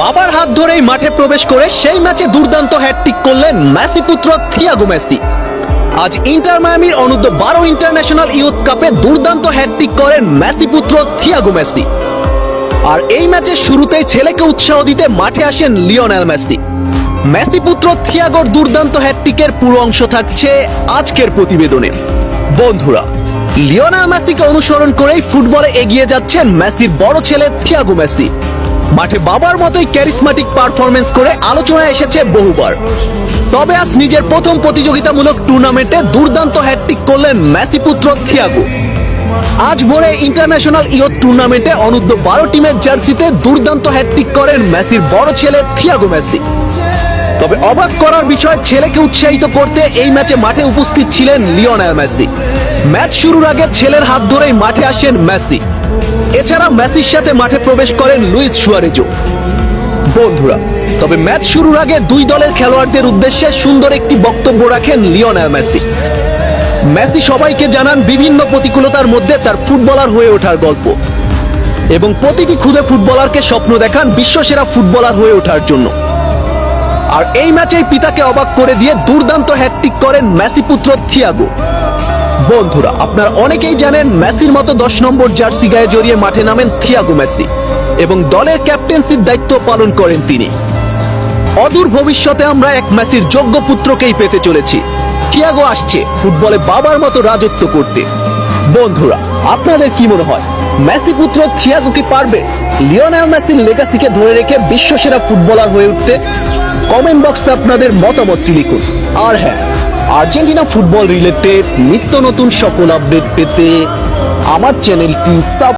বাবার হাত ধরেই মাঠে প্রবেশ করে সেই ম্যাচে দুর্দান্ত হ্যাটট্রিক করলেন মেসি পুত্র থিয়াগো মেসি। আজ ইন্টার মায়ামির অনূর্ধ্ব বারো ইন্টারন্যাশনাল ইউথ কাপে দুর্দান্ত হ্যাটট্রিক করেন মেসি পুত্র থিয়াগো মেসি। আর এই ম্যাচের শুরুতেই ছেলেকে উৎসাহ দিতে মাঠে আসেন লিওনেল মেসি। মেসি পুত্র থিয়াগোর দুর্দান্ত হ্যাটট্রিকের পুরো অংশ থাকছে আজকের প্রতিবেদনে। বন্ধুরা, লিওনেল মেসিকে অনুসরণ করেই ফুটবলে এগিয়ে যাচ্ছেন মেসির বড় ছেলে থিয়াগো মেসি। মাঠে বাবার মতোই ক্যারিসমাটিক পারফরমেন্স করে আলোচনায় এসেছে বহুবার। তবে আজ নিজের প্রথম প্রতিযোগিতামূলক টুর্নামেন্টে দুর্দান্ত হ্যাটট্রিক করলেন মেসি পুত্র থিয়াগো। আজ ভোরে ইন্টারন্যাশনাল ইয়ত টুর্নামেন্টে অনূর্ধ্ব বারো টিমের জার্সিতে দুর্দান্ত হ্যাটট্রিক করেন মেসির বড় ছেলে থিয়াগো মেসি। তবে অবাক করার বিষয়, ছেলেকে উৎসাহিত করতে এই ম্যাচে মাঠে উপস্থিত ছিলেন লিওনেল মেসি। ম্যাচ শুরুর আগে ছেলের হাত ধরেই মাঠে আসেন মেসি। এছাড়া মেসির সাথে মাঠে প্রবেশ করেন লুইস সুয়ারেজো বন্ধুরা, তবে ম্যাচ শুরুর আগে দুই দলের খেলোয়াড়দের উদ্দেশ্যে সুন্দর একটি বক্তব্য রাখেন লিওনেল মেসি। মেসি সবাইকে জানান বিভিন্ন প্রতিকূলতার মধ্যে তার ফুটবলার হয়ে ওঠার গল্প। এবং প্রতিটি খুদে ফুটবলারকে স্বপ্ন দেখান বিশ্বসেরা ফুটবলার হয়ে ওঠার জন্য। আর এই ম্যাচেই পিতাকে অবাক করে দিয়ে দুর্দান্ত হ্যাটট্রিক করেন মেসি পুত্র থিয়াগো। বন্ধুরা, আপনারা অনেকেই জানেন মেসির মতো দশ নম্বর জার্সি গায়ে জড়িয়ে মাঠে নামেন থিয়াগো মেসি এবং দলের ক্যাপ্টেন্সির দায়িত্ব পালন করেন তিনি। অদূর ভবিষ্যতে আমরা এক মেসির যোগ্য পুত্রকেই পেতে চলেছি। থিয়াগো আসছে ফুটবলে বাবার মতো রাজত্ব করতে। বন্ধুরা, আপনাদের কি মনে হয়, মেসি পুত্র থিয়াগো কি পারবে? লিওনেল মেসির লেগাসিকে ধরে রেখে বিশ্বসেরা ফুটবলার হয়ে উঠতে কমেন্ট বক্সে আপনাদের মতামতটি লিখুন। আর হ্যাঁ আর্জেন্টিনা ফুটবল রিলেটেড নিত্য নতুন সকল আপডেট পেতে আমার চ্যানেলটি সাব